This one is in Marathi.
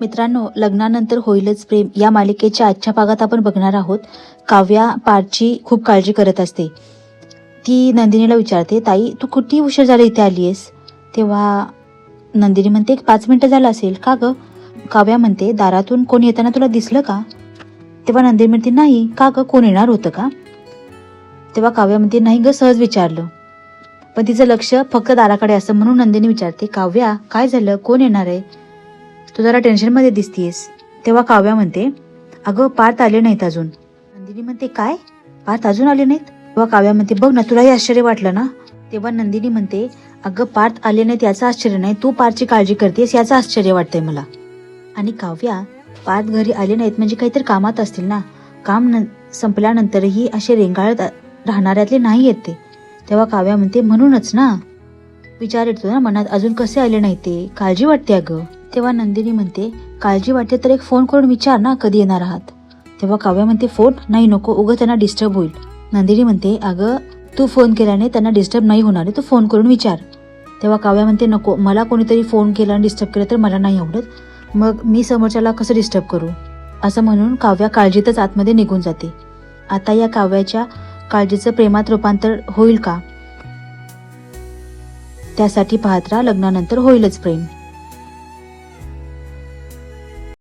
मित्रांनो लग्नानंतर होईलच प्रेम. या मालिकेच्या आजच्या भागात आपण बघणार आहोत काव्या पारची खूप काळजी करत असते. ती नंदिनीला विचारते ताई तू कुठे उशीर झाला इथे आली आहेस तेव्हा नंदिनी म्हणते एक पाच मिनटं झालं असेल. का ग? काव्या म्हणते दारातून कोण येताना तुला दिसलं का? तेव्हा नंदिनी म्हणते नाही. का ग? कोण येणार होतं का? तेव्हा काव्या म्हणते नाही ग सहज विचारलं. पण तिचं लक्ष फक्त दाराकडे असं म्हणून नंदिनी विचारते काव्या काय झालं? कोण येणार आहे? तू जरा टेन्शनमध्ये दिसतीयस. तेव्हा काव्या म्हणते अगं पार्थ आले नाहीत अजून. नंदिनी म्हणते काय? पार्थ अजून आले नाहीत? तेव्हा काव्या म्हणते बघ ना तुलाही आश्चर्य वाटलं ना? तेव्हा नंदिनी म्हणते अगं पार्थ आले नाहीत याचं आश्चर्य नाही. तू पार्थची काळजी करतेस याचं आश्चर्य वाटतंय मला. आणि काव्या पार्थ घरी आले नाहीत म्हणजे काहीतरी कामात असतील ना? काम न संपल्यानंतरही असे रेंगाळत राहणाऱ्यातले नाही येत ते. तेव्हा काव्या म्हणते म्हणूनच ना? विचार येतो ना मनात अजून कसे आले नाही ते? काळजी वाटते अगं. तेव्हा नंदिनी म्हणते काळजी वाटते तर एक फोन करून विचार ना कधी येणार आहात. तेव्हा काव्या म्हणते फोन नाही नको उगं त्यांना डिस्टर्ब होईल. नंदिनी म्हणते अगं तू फोन केल्याने त्यांना डिस्टर्ब नाही होणार आहे तू फोन करून विचार. तेव्हा काव्या म्हणते नको मला कोणीतरी फोन केला आणि डिस्टर्ब केलं तर मला नाही आवडत. मग मी समोरच्याला कसं डिस्टर्ब करू? असं म्हणून काव्या काळजीतच आतमध्ये निघून जाते. आता या काव्याच्या काळजीचं प्रेमात रूपांतर होईल का? त्यासाठी पाहत राहा लग्नानंतर होईलच प्रेम.